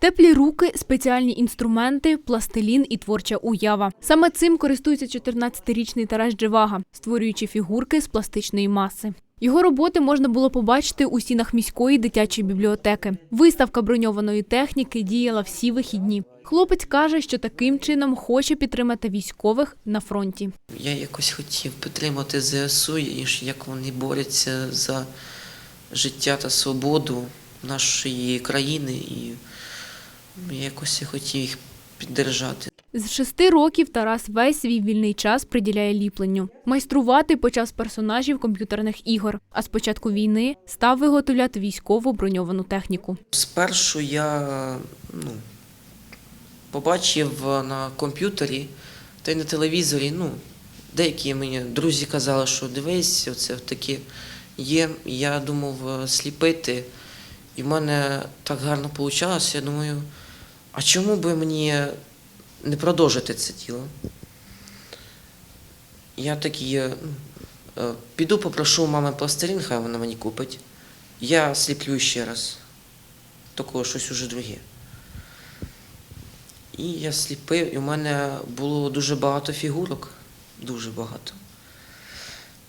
Теплі руки, спеціальні інструменти, пластилін і творча уява. Саме цим користується 14-річний Тарас Дживага, створюючи фігурки з пластичної маси. Його роботи можна було побачити у стінах міської дитячої бібліотеки. Виставка броньованої техніки діяла всі вихідні. Хлопець каже, що таким чином хоче підтримати військових на фронті. Я якось хотів підтримати ЗСУ, як вони борються за життя та свободу нашої країни, і якось я хотів їх піддержати. З шести років Тарас весь свій вільний час приділяє ліпленню. Майструвати почав з персонажів комп'ютерних ігор, а з початку війни став виготовляти військову броньовану техніку. Спершу я ну, побачив на комп'ютері та й на телевізорі. Ну, деякі мені друзі казали, що дивись, оце таке є. Я думав е, сліпити. І в мене так гарно вийшло. Я думаю, а чому би мені не продовжити це діло? Я такий, е, ну, е, піду попрошу мами пластилін, хай вона мені купить. Я сліплю ще раз такого щось уже друге. І я сліпив, і в мене було дуже багато фігурок, дуже багато.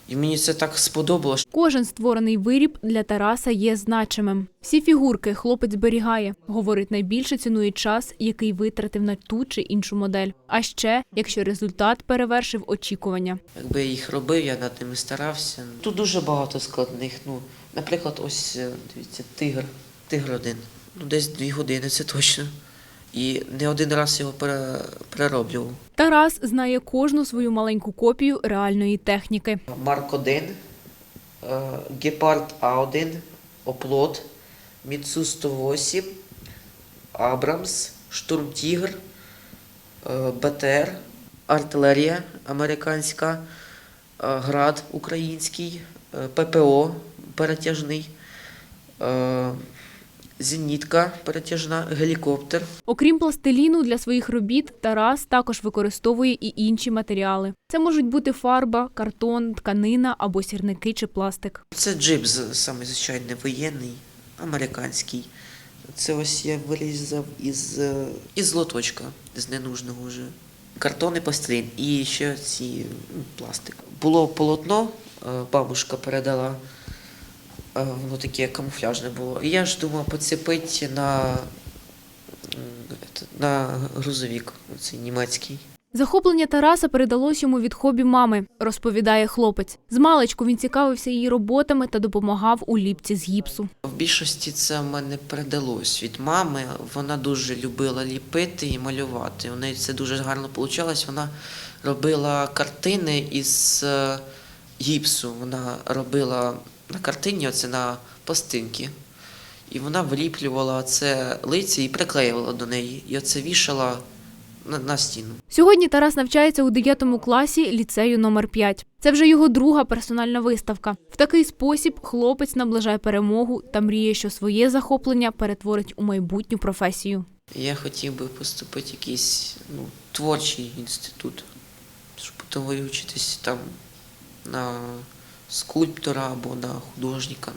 І мені це так сподобалось. Кожен створений виріб для Тараса є значимим. Всі фігурки хлопець зберігає. Говорить, найбільше цінує час, який витратив на ту чи іншу модель. А ще, якщо результат перевершив очікування. Якби я їх робив, я над ними старався. Тут дуже багато складних. Ну, наприклад, ось е, дивіться, тигр. Тигр один. Ну, десь дві години, це точно. І не один раз його перероблював. Тарас знає кожну свою маленьку копію реальної техніки. Марк 1, е, Гепард А1, Оплот, Міцу 108, Абрамс, Штурмтігр, е, БТР, артилерія американська, е, град український, ППО перетяжний, зенітка перетяжна, гелікоптер. Окрім пластиліну, для своїх робіт Тарас також використовує і інші матеріали. Це можуть бути фарба, картон, тканина або сірники чи пластик. Це джип саме звичайний воєнний, американський. Це ось я вирізав із, е, із лоточка, з ненужного вже. Картон і пластилін. І ще ці ну, пластик. Було полотно, е, бабушка передала, воно таке камуфляжне було. І я ж думав поцепити на, на грузовик, оцей німецький. Захоплення Тараса передалось йому від хобі мами, розповідає хлопець. Змалечку він цікавився її роботами та допомагав у ліпці з гіпсу. В більшості це в мене передалось від мами. Вона дуже любила ліпити і малювати. У неї це дуже гарно вийшло. Вона робила картини із е, гіпсу. Вона робила на картині, оце на пластинки. І вона виліплювала це лиці і приклеювала до неї. І оце вішала на, на стіну. Сьогодні Тарас навчається у 9 класі ліцею номер 5. Це вже його друга персональна виставка. В такий спосіб хлопець наближає перемогу та мріє, що своє захоплення перетворить у майбутню професію. Я хотів би поступити в якийсь ну, творчий інститут, щоб потім вивчитись там на скульптора або на художника.